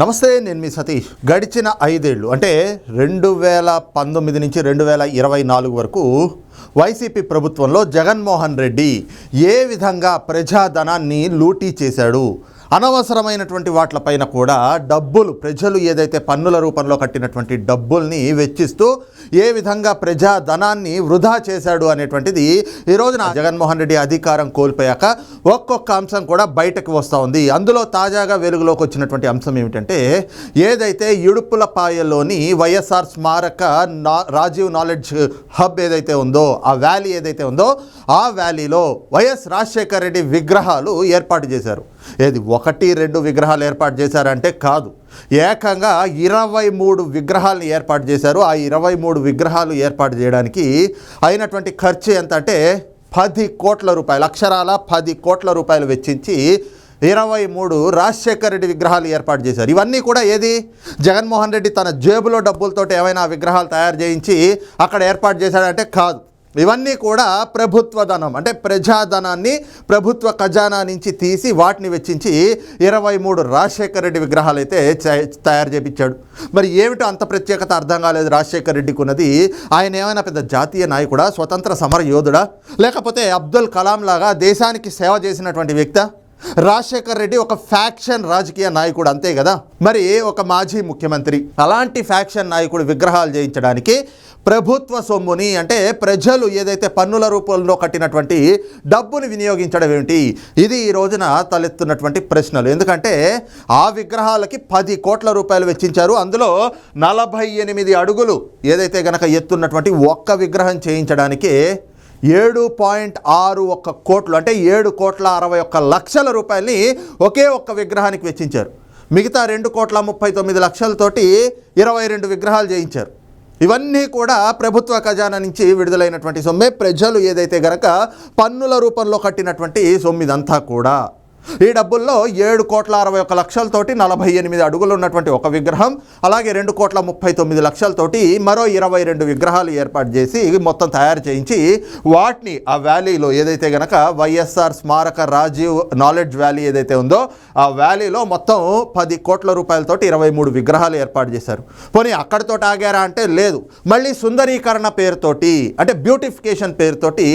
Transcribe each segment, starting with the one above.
నమస్తే నేను మీ సతీష్. గడిచిన ఐదేళ్ళు అంటే రెండు వేల పంతొమ్మిది నుంచి రెండు వేల ఇరవై నాలుగు వరకు వైసీపీ ప్రభుత్వంలో జగన్మోహన్ రెడ్డి ఏ విధంగా ప్రజాధనాన్ని లూటీ చేశాడు? అనవసరమైనటువంటి వాటిపైన కూడా డబ్బులు ప్రజలు ఏదైతే పన్నుల రూపంలో కట్టినటువంటి డబ్బుల్ని వెచ్చిస్తూ ఏ విధంగా ప్రజా ధనాన్ని వృధా చేశాడు అనేటువంటిది ఈ రోజున జగన్మోహన్ రెడ్డి అధికారం కోల్పోయాక ఒక్కొక్క అంశం కూడా బయటకు వస్తూ ఉంది. అందులో తాజాగా వెలుగులోకి వచ్చినటువంటి అంశం ఏమిటంటే ఏదైతే ఇడుపుల పాయలోని వైఎస్ఆర్ స్మారక నా రాజీవ్ నాలెడ్జ్ హబ్ ఏదైతే ఉందో ఆ వ్యాలీ ఏదైతే ఉందో ఆ వ్యాలీలో వైఎస్ రాజశేఖర రెడ్డి విగ్రహాలు ఏర్పాటు చేశారు. ఏది ఒకటి రెండు విగ్రహాలు ఏర్పాటు చేశారంటే కాదు. ఏకంగా ఇరవై మూడు విగ్రహాలను ఏర్పాటు చేశారు. ఆ ఇరవై మూడు విగ్రహాలు ఏర్పాటు చేయడానికి అయినటువంటి ఖర్చు ఎంత అంటే పది కోట్ల రూపాయలు అక్షరాల పది కోట్ల రూపాయలు వెచ్చించి ఇరవై మూడు రాజశేఖర రెడ్డి విగ్రహాలు ఏర్పాటు చేశారు. ఇవన్నీ కూడా ఏది? జగన్మోహన్ రెడ్డి తన జేబులో డబ్బులతోటి ఏమైనా విగ్రహాలు తయారు చేయించి అక్కడ ఏర్పాటు చేశాడంటే కాదు. ఇవన్నీ కూడా ప్రభుత్వ ధనం అంటే ప్రజాధనాన్ని ప్రభుత్వ ఖజానా నుంచి తీసి వాటిని వెచ్చించి ఇరవై మూడు రాజశేఖర రెడ్డి విగ్రహాలు అయితే తయారు చేపించాడు. మరి ఏమిటో అంత ప్రత్యేకత అర్థం కాలేదు రాజశేఖర రెడ్డికి ఉన్నది ఆయన ఏమైనా పెద్ద జాతీయ నాయకుడా స్వతంత్ర సమర యోధుడా లేకపోతే అబ్దుల్ కలాం లాగా దేశానికి సేవ చేసినటువంటి వ్యక్తి? రాజశేఖర్ రెడ్డి ఒక ఫ్యాక్షన్ రాజకీయ నాయకుడు అంతే కదా? మరి ఒక మాజీ ముఖ్యమంత్రి? అలాంటి ఫ్యాక్షన్ నాయకుడు విగ్రహాలు చేయించడానికి ప్రభుత్వ సొమ్ముని అంటే ప్రజలు ఏదైతే పన్నుల రూపంలో కట్టినటువంటి డబ్బుని వినియోగించడం ఏమిటి? ఇది ఈ రోజున తలెత్తున్నటువంటి ప్రశ్నలు. ఎందుకంటే ఆ విగ్రహాలకి పది కోట్ల రూపాయలు వెచ్చించారు. అందులో నలభై ఎనిమిది అడుగులు ఏదైతే గనక ఎత్తున్నటువంటి ఒక్క విగ్రహం చేయించడానికి ఏడు పాయింట్ ఆరు ఒక్క కోట్లు అంటే ఏడు కోట్ల అరవై ఒక్క లక్షల రూపాయలని ఒకే ఒక్క విగ్రహానికి వెచ్చించారు. మిగతా రెండు కోట్ల ముప్పై తొమ్మిది లక్షలతోటి ఇరవై రెండు విగ్రహాలు చేయించారు. ఇవన్నీ కూడా ప్రభుత్వ ఖజానా నుంచి విడుదలైనటువంటి సొమ్మే. ప్రజలు ఏదైతే గనక పన్నుల రూపంలో కట్టినటువంటి సొమ్మిదంతా కూడా ఈ డబ్బుల్లో ఏడు కోట్ల అరవై ఒక లక్షలతోటి నలభై ఎనిమిది అడుగులు ఉన్నటువంటి ఒక విగ్రహం అలాగే రెండు కోట్ల ముప్పై తొమ్మిది లక్షలతోటి మరో ఇరవై రెండు విగ్రహాలు ఏర్పాటు చేసి మొత్తం తయారు చేయించి వాటిని ఆ వ్యాలీలో ఏదైతే గనక వైఎస్ఆర్ స్మారక రాజీవ్ నాలెడ్జ్ వ్యాలీ ఏదైతే ఉందో ఆ వ్యాలీలో మొత్తం పది కోట్ల రూపాయలతోటి ఇరవై మూడు విగ్రహాలు ఏర్పాటు చేశారు. పోనీ అక్కడితో ఆగారా అంటే లేదు. మళ్ళీ సుందరీకరణ పేరుతోటి అంటే బ్యూటిఫికేషన్ పేరుతోటి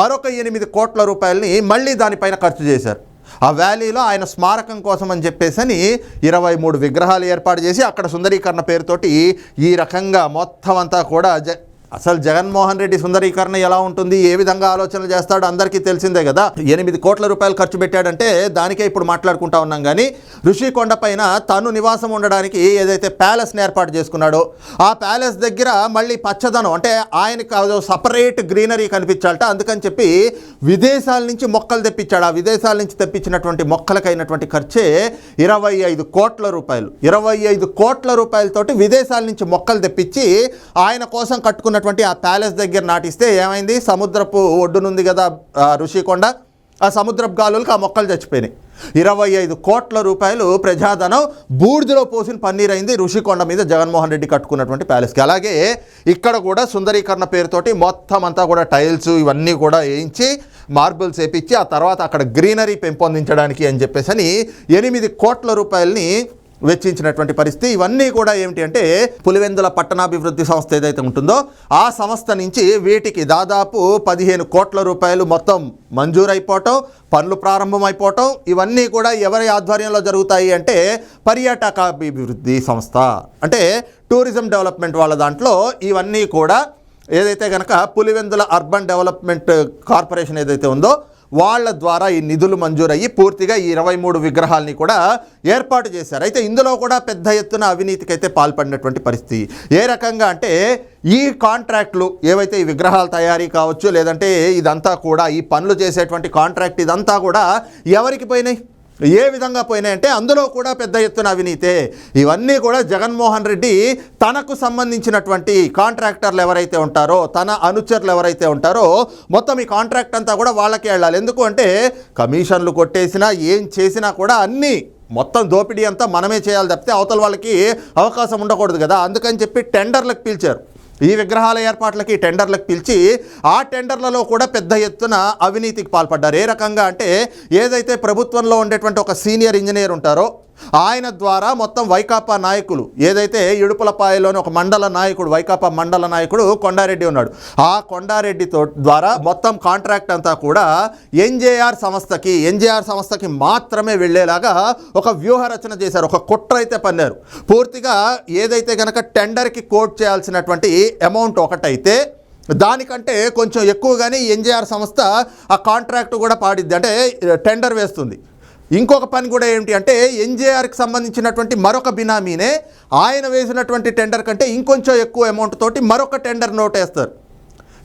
మరొక ఎనిమిది కోట్ల రూపాయలని మళ్ళీ దానిపైన ఖర్చు చేశారు. ఆ వ్యాలీలో ఆయన స్మారకం కోసం అని చెప్పేసని ఇరవై మూడు విగ్రహాలు ఏర్పాటు చేసి అక్కడ సుందరీకరణ పేరుతోటి ఈ రకంగా మొత్తం అంతా కూడా జ అసలు జగన్మోహన్ రెడ్డి సుందరీకరణ ఎలా ఉంటుంది? ఏ విధంగా ఆలోచనలు చేస్తాడో అందరికీ తెలిసిందే కదా. ఎనిమిది కోట్ల రూపాయలు ఖర్చు పెట్టాడంటే దానికే ఇప్పుడు మాట్లాడుకుంటా ఉన్నాం కానీ ఋషికొండ పైన తను నివాసం ఉండడానికి ఏదైతే ప్యాలెస్ని ఏర్పాటు చేసుకున్నాడో ఆ ప్యాలెస్ దగ్గర మళ్ళీ పచ్చదనం అంటే ఆయనకు అదో సపరేట్ గ్రీనరీ కనిపించాలట. అందుకని చెప్పి విదేశాల నుంచి మొక్కలు తెప్పించాడు. ఆ విదేశాల నుంచి తెప్పించినటువంటి మొక్కలకైనటువంటి ఖర్చే ఇరవై ఐదు కోట్ల రూపాయలు. ఇరవై ఐదు కోట్ల రూపాయలతోటి విదేశాల నుంచి మొక్కలు తెప్పించి ఆయన కోసం ఉన్నటువంటి ఆ ప్యాలెస్ దగ్గర నాటిస్తే ఏమైంది? సముద్రపు ఒడ్డునుంది కదా ఋషికొండ. ఆ సముద్రపు గాలులకు ఆ మొక్కలు చచ్చిపోయినాయి. ఇరవై ఐదు కోట్ల రూపాయలు ప్రజాధనం బూడిదలో పోసిన పన్నీర్ అయింది ఋషికొండ మీద జగన్మోహన్ రెడ్డి కట్టుకున్నటువంటి ప్యాలెస్కి. అలాగే ఇక్కడ కూడా సుందరీకరణ పేరుతోటి మొత్తం అంతా కూడా టైల్స్ ఇవన్నీ కూడా వేయించి మార్బుల్స్ వేపించి ఆ తర్వాత అక్కడ గ్రీనరీ పెంపొందించడానికి అని చెప్పేసి అని ఎనిమిది కోట్ల రూపాయలని వెచ్చించినటువంటి పరిస్థితి. ఇవన్నీ కూడా ఏమిటి అంటే పులివెందుల పట్టణాభివృద్ధి సంస్థ ఏదైతే ఉంటుందో ఆ సంస్థ నుంచి వీటికి దాదాపు పదిహేను కోట్ల రూపాయలు మొత్తం మంజూరైపోవటం పనులు ప్రారంభమైపోవటం ఇవన్నీ కూడా ఎవరి ఆధ్వర్యంలో జరుగుతాయి అంటే పర్యాటకాభివృద్ధి సంస్థ. అంటే టూరిజం డెవలప్మెంట్ వాళ్ళ దాంట్లో ఇవన్నీ కూడా ఏదైతే కనుక పులివెందుల అర్బన్ డెవలప్మెంట్ కార్పొరేషన్ ఏదైతే ఉందో వాళ్ళ ద్వారా ఈ నిధులు మంజూరయ్యి పూర్తిగా ఈ ఇరవై మూడు విగ్రహాలని కూడా ఏర్పాటు చేశారు. అయితే ఇందులో కూడా పెద్ద ఎత్తున అవినీతికి అయితే పాల్పడినటువంటి పరిస్థితి. ఏ రకంగా అంటే ఈ కాంట్రాక్ట్లు ఏవైతే ఈ విగ్రహాల తయారీ కావచ్చు లేదంటే ఇదంతా కూడా ఈ పనులు చేసేటువంటి కాంట్రాక్ట్ ఇదంతా కూడా ఎవరికి పోయినాయి? ఏ విధంగా పోయినాయంటే అందులో కూడా పెద్ద ఎత్తున అవినీతే. ఇవన్నీ కూడా జగన్మోహన్ రెడ్డి తనకు సంబంధించినటువంటి కాంట్రాక్టర్లు ఎవరైతే ఉంటారో తన అనుచరులు ఎవరైతే ఉంటారో మొత్తం ఈ కాంట్రాక్ట్ అంతా కూడా వాళ్ళకే వెళ్ళాలి. ఎందుకు అంటే కమిషన్లు కొట్టేసినా ఏం చేసినా కూడా అన్నీ మొత్తం దోపిడీ అంతా మనమే చేయాలి తప్పితే అవతల వాళ్ళకి అవకాశం ఉండకూడదు కదా. అందుకని చెప్పి టెండర్లకు పిలిచారు. ఈ విగ్రహాల ఏర్పాట్లకి టెండర్లకు పిలిచి ఆ టెండర్లలో కూడా పెద్ద ఎత్తున అవినీతికి పాల్పడ్డారు. ఏ రకంగా అంటే ఏదైతే ప్రభుత్వంలో ఉండేటువంటి ఒక సీనియర్ ఇంజనీర్ ఉంటారో ఆయన ద్వారా మొత్తం వైకాపా నాయకులు ఏదైతే ఇడుపులపాయలోని ఒక మండల నాయకుడు వైకాపా మండల నాయకుడు కొండారెడ్డి ఉన్నాడు ఆ కొండారెడ్డితో ద్వారా మొత్తం కాంట్రాక్ట్ అంతా కూడా ఎన్జేఆర్ సంస్థకి ఎన్జేఆర్ సంస్థకి మాత్రమే వెళ్ళేలాగా ఒక వ్యూహ రచన చేశారు ఒక కుట్ర అయితే పన్నారు. పూర్తిగా ఏదైతే కనుక టెండర్కి కోట్ చేయాల్సినటువంటి అమౌంట్ ఒకటైతే దానికంటే కొంచెం ఎక్కువగానే ఎన్జేఆర్ సంస్థ ఆ కాంట్రాక్ట్ కూడా పాడిద్ది అంటే టెండర్ వేస్తుంది. ఇంకొక పని కూడా ఏమిటి అంటే ఎన్జేఆర్కి సంబంధించినటువంటి మరొక బినామీనే ఆయన వేసినటువంటి టెండర్ కంటే ఇంకొంచెం ఎక్కువ అమౌంట్ తోటి మరొక టెండర్ నోట్ వేస్తారు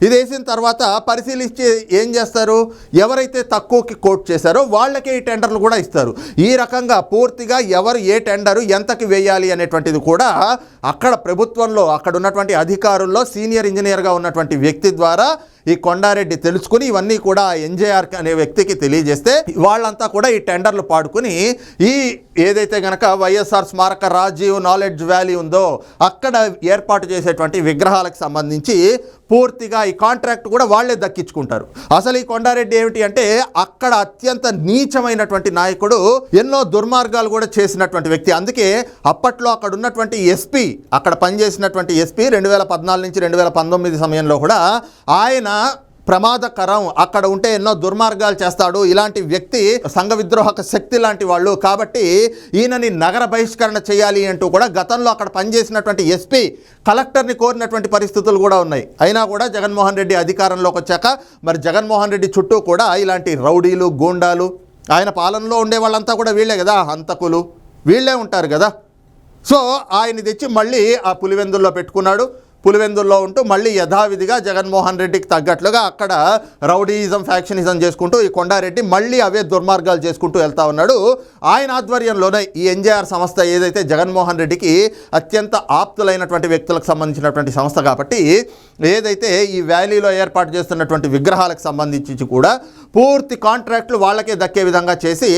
ఇది వేసిన తర్వాత పరిశీలించి ఏం చేస్తారు? ఎవరైతే తక్కువకి కోట్ చేశారో వాళ్ళకే ఈ టెండర్లు కూడా ఇస్తారు. ఈ రకంగా పూర్తిగా ఎవరు ఏ టెండరు ఎంతకి వేయాలి అనేటువంటిది కూడా అక్కడ ప్రభుత్వంలో అక్కడ ఉన్నటువంటి అధికారుల్లో సీనియర్ ఇంజనీర్గా ఉన్నటువంటి వ్యక్తి ద్వారా ఈ కొండారెడ్డి తెలుసుకుని ఇవన్నీ కూడా ఎన్జేఆర్ అనే వ్యక్తికి తెలియజేస్తే వాళ్ళంతా కూడా ఈ టెండర్లు పాడుకుని ఈ ఏదైతే గనక వైఎస్ఆర్ స్మారక రాజీవ్ నాలెడ్జ్ వ్యాలీ ఉందో అక్కడ ఏర్పాటు చేసేటువంటి విగ్రహాలకు సంబంధించి పూర్తిగా ఈ కాంట్రాక్ట్ కూడా వాళ్ళే దక్కించుకుంటారు. అసలు ఈ కొండారెడ్డి ఏమిటి అంటే అక్కడ అత్యంత నీచమైనటువంటి నాయకుడు ఎన్నో దుర్మార్గాలు కూడా చేసినటువంటి వ్యక్తి. అందుకే అప్పట్లో అక్కడ ఉన్నటువంటి ఎస్పీ అక్కడ పనిచేసినటువంటి ఎస్పీ రెండు వేల పద్నాలుగు నుంచి రెండు వేల పంతొమ్మిది సమయంలో కూడా ఆయన ప్రమాదకరం. అక్కడ ఉంటే ఎన్నో దుర్మార్గాలు చేస్తాడు. ఇలాంటి వ్యక్తి సంఘ విద్రోహక శక్తి లాంటి వాళ్ళు. కాబట్టి ఈయనని నగర బహిష్కరణ చేయాలి అంటూ కూడా గతంలో అక్కడ పనిచేసినటువంటి ఎస్పీ కలెక్టర్ని కోరినటువంటి పరిస్థితులు కూడా ఉన్నాయి. అయినా కూడా జగన్మోహన్ రెడ్డి అధికారంలోకి వచ్చాక మరి జగన్మోహన్ రెడ్డి చుట్టూ కూడా ఇలాంటి రౌడీలు గూండాలు ఆయన పాలనలో ఉండే వాళ్ళంతా కూడా వీళ్ళే కదా హంతకులు. వీళ్ళే ఉంటారు కదా. సో ఆయన తెచ్చి మళ్ళీ ఆ పులివెందుల్లో పెట్టుకున్నాడు. పులివెందుల్లో ఉంటూ మళ్ళీ యథావిధిగా జగన్మోహన్ రెడ్డికి తగ్గట్లుగా అక్కడ రౌడీయిజం ఫ్యాక్షనిజం చేసుకుంటూ ఈ కొండారెడ్డి మళ్ళీ అవే దుర్మార్గాలు చేసుకుంటూ వెళ్తా ఉన్నాడు. ఆయన ఆధ్వర్యంలోనే ఈ ఎన్జేఆర్ సంస్థ ఏదైతే జగన్మోహన్ రెడ్డికి అత్యంత ఆప్తులైనటువంటి వ్యక్తులకు సంబంధించినటువంటి సంస్థ కాబట్టి ఏదైతే ఈ వ్యాలీలో ఏర్పాటు చేస్తున్నటువంటి విగ్రహాలకు సంబంధించి కూడా పూర్తి కాంట్రాక్టులు వాళ్ళకే దక్కే విధంగా చేసి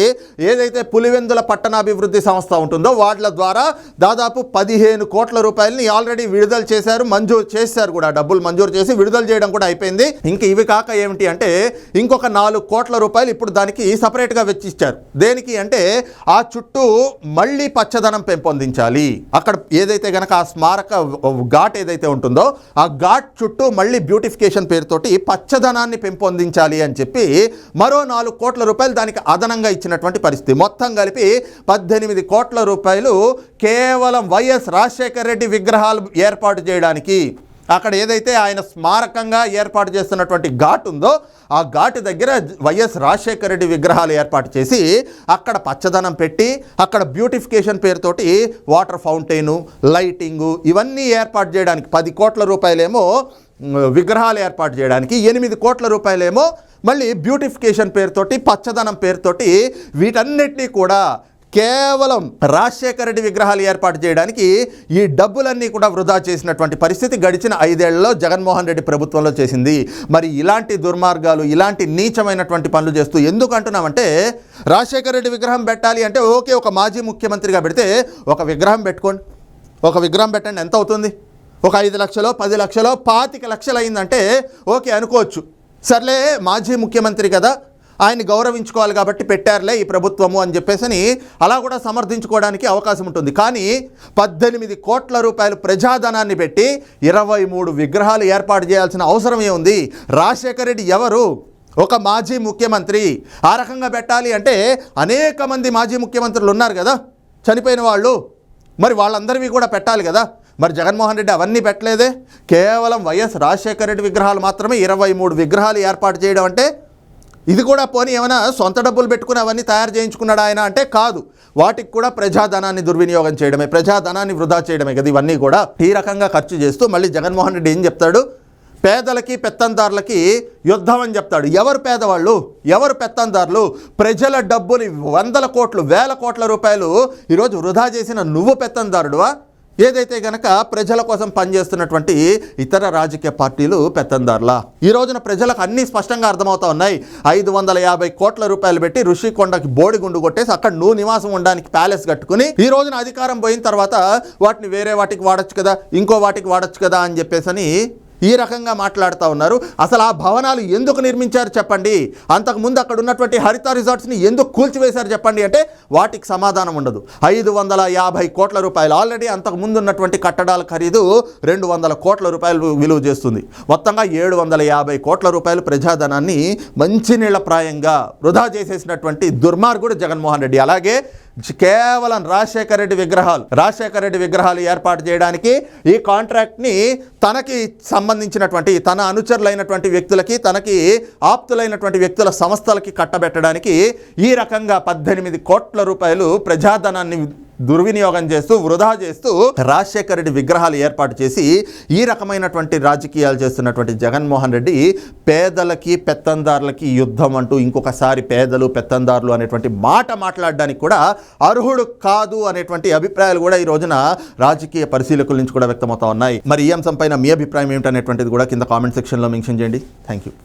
ఏదైతే పులివెందుల పట్టణాభివృద్ధి సంస్థ ఉంటుందో వాళ్ళ ద్వారా దాదాపు పదిహేను కోట్ల రూపాయలని ఆల్రెడీ విడుదల చేశారు మంజూరు చేశారు కూడా. డబ్బులు మంజూరు చేసి విడుదల చేయడం కూడా అయిపోయింది. ఇంక ఇవి కాక ఏమిటి అంటే ఇంకొక నాలుగు కోట్ల రూపాయలు ఇప్పుడు దానికి సపరేట్గా వెచ్చిచ్చారు. దేనికి అంటే ఆ చుట్టూ మళ్ళీ పచ్చదనం పెంపొందించాలి. అక్కడ ఏదైతే గనక ఆ స్మారక ఘాట్ ఏదైతే ఉంటుందో ఆ ఘాట్ చుట్టూ మళ్ళీ బ్యూటిఫికేషన్ పేరుతోటి పచ్చదనాన్ని పెంపొందించాలి అని చెప్పి మరో నాలుగు కోట్ల రూపాయలు దానికి అదనంగా ఇచ్చినటువంటి పరిస్థితి. మొత్తం కలిపి పద్దెనిమిది కోట్ల రూపాయలు కేవలం వైఎస్ రాజశేఖర రెడ్డి విగ్రహాలు ఏర్పాటు చేయడానికి. అక్కడ ఏదైతే ఆయన స్మారకంగా ఏర్పాటు చేస్తున్నటువంటి ఘాట్ ఉందో ఆ ఘాటు దగ్గర వైఎస్ రాజశేఖర రెడ్డి విగ్రహాలు ఏర్పాటు చేసి అక్కడ పచ్చదనం పెట్టి అక్కడ బ్యూటిఫికేషన్ పేరుతోటి వాటర్ ఫౌంటైను లైటింగు ఇవన్నీ ఏర్పాటు చేయడానికి పది కోట్ల రూపాయలేమో విగ్రహాలు ఏర్పాటు చేయడానికి ఎనిమిది కోట్ల రూపాయలేమో మళ్ళీ బ్యూటిఫికేషన్ పేరుతోటి పచ్చదనం పేరుతోటి వీటన్నిటినీ కూడా కేవలం రాజశేఖర రెడ్డి విగ్రహాలు ఏర్పాటు చేయడానికి ఈ డబ్బులన్నీ కూడా వృధా చేసినటువంటి పరిస్థితి గడిచిన ఐదేళ్ళలో జగన్మోహన్ రెడ్డి ప్రభుత్వంలో చేసింది. మరి ఇలాంటి దుర్మార్గాలు ఇలాంటి నీచమైనటువంటి పనులు చేస్తూ ఎందుకు అంటున్నామంటే రాజశేఖర రెడ్డి విగ్రహం పెట్టాలి అంటే ఓకే ఒక మాజీ ముఖ్యమంత్రిగా పెడితే ఒక విగ్రహం పెట్టుకోండి. ఒక విగ్రహం పెట్టండి ఎంత అవుతుంది? ఒక ఐదు లక్షలో పది లక్షలో పాతిక లక్షలు అయిందంటే ఓకే అనుకోవచ్చు. సర్లే మాజీ ముఖ్యమంత్రి కదా ఆయన్ని గౌరవించుకోవాలి కాబట్టి పెట్టారులే ఈ ప్రభుత్వము అని చెప్పేసి అలా కూడా సమర్థించుకోవడానికి అవకాశం ఉంటుంది. కానీ పద్దెనిమిది కోట్ల రూపాయలు ప్రజాధనాన్ని పెట్టి ఇరవై మూడు విగ్రహాలు ఏర్పాటు చేయాల్సిన అవసరం ఏముంది? రాజశేఖర రెడ్డి ఎవరు? ఒక మాజీ ముఖ్యమంత్రి. ఆ రకంగా పెట్టాలి అంటే అనేక మంది మాజీ ముఖ్యమంత్రులు ఉన్నారు కదా చనిపోయిన వాళ్ళు. మరి వాళ్ళందరివి కూడా పెట్టాలి కదా. మరి జగన్మోహన్ రెడ్డి అవన్నీ పెట్టలేదే? కేవలం వైఎస్ రాజశేఖర రెడ్డి విగ్రహాలు మాత్రమే ఇరవై మూడు విగ్రహాలు ఏర్పాటు చేయడం అంటే ఇది కూడా పోనీ ఏమైనా సొంత డబ్బులు పెట్టుకుని అవన్నీ తయారు చేయించుకున్నాడు ఆయన అంటే కాదు. వాటికి కూడా ప్రజాధనాన్ని దుర్వినియోగం చేయడమే ప్రజాధనాన్ని వృధా చేయడమే కదా ఇవన్నీ కూడా. ఈ రకంగా ఖర్చు చేస్తూ మళ్ళీ జగన్మోహన్ రెడ్డి ఏం చెప్తాడు? పేదలకి పెత్తందారులకి యుద్ధం అని చెప్తాడు. ఎవరు పేదవాళ్ళు? ఎవరు పెత్తందారులు? ప్రజల డబ్బుని వందల కోట్లు వేల కోట్ల రూపాయలు ఈరోజు వృధా చేసిన నువ్వు పెత్తందారుడువా? ఏదైతే గనక ప్రజల కోసం పనిచేస్తున్నటువంటి ఇతర రాజకీయ పార్టీలు పెత్తందారులా? ఈ రోజున ప్రజలకు అన్నీ స్పష్టంగా అర్థమవుతా ఉన్నాయి. ఐదు వందల యాభై కోట్ల రూపాయలు పెట్టి ఋషికొండకి బోడిగుండు కొట్టేసి అక్కడ నువ్వు నివాసం ఉండడానికి ప్యాలెస్ కట్టుకుని ఈ రోజున అధికారం పోయిన తర్వాత వాటిని వేరే వాటికి వాడచ్చు కదా ఇంకో వాటికి వాడచ్చు కదా అని చెప్పేసి ఈ రకంగా మాట్లాడుతూ ఉన్నారు. అసలు ఆ భవనాలు ఎందుకు నిర్మించారు చెప్పండి? అంతకుముందు అక్కడ ఉన్నటువంటి హరిత రిసార్ట్స్ని ఎందుకు కూల్చివేశారు చెప్పండి అంటే వాటికి సమాధానం ఉండదు. ఐదు వందల యాభై కోట్ల రూపాయలు. ఆల్రెడీ అంతకుముందు ఉన్నటువంటి కట్టడాల ఖరీదు రెండు వందల కోట్ల రూపాయలు విలువ చేస్తుంది. మొత్తంగా ఏడు వందల యాభై కోట్ల రూపాయలు ప్రజాధనాన్ని మంచినీళ్ళ ప్రాయంగా వృధా చేసేసినటువంటి దుర్మార్గుడు జగన్మోహన్ రెడ్డి. అలాగే కేవలం రాజశేఖర రెడ్డి విగ్రహాలు రాజశేఖర రెడ్డి విగ్రహాలు ఏర్పాటు చేయడానికి ఈ కాంట్రాక్ట్ని తనకి సంబంధించినటువంటి తన అనుచరులైనటువంటి వ్యక్తులకి తనకి ఆప్తులైనటువంటి వ్యక్తుల సంస్థలకి కట్టబెట్టడానికి ఈ రకంగా పద్దెనిమిది కోట్ల రూపాయలు ప్రజాధనాన్ని దుర్వినియోగం చేస్తూ వృధా చేస్తూ రాజశేఖర రెడ్డి విగ్రహాలు ఏర్పాటు చేసి ఈ రకమైనటువంటి రాజకీయాలు చేస్తున్నటువంటి జగన్మోహన్ రెడ్డి పేదలకి పెత్తందారులకి యుద్ధం అంటూ ఇంకొకసారి పేదలు పెత్తందారులు అనేటువంటి మాట మాట్లాడడానికి కూడా అర్హుడు కాదు అనేటువంటి అభిప్రాయాలు కూడా ఈ రోజున రాజకీయ పరిశీలకుల నుంచి కూడా వ్యక్తమవుతా ఉన్నాయి. మరి ఈ అంశం పైన మీ అభిప్రాయం ఏమిటనేటువంటిది కూడా కింద కామెంట్ సెక్షన్లో మెన్షన్ చేయండి. Thank you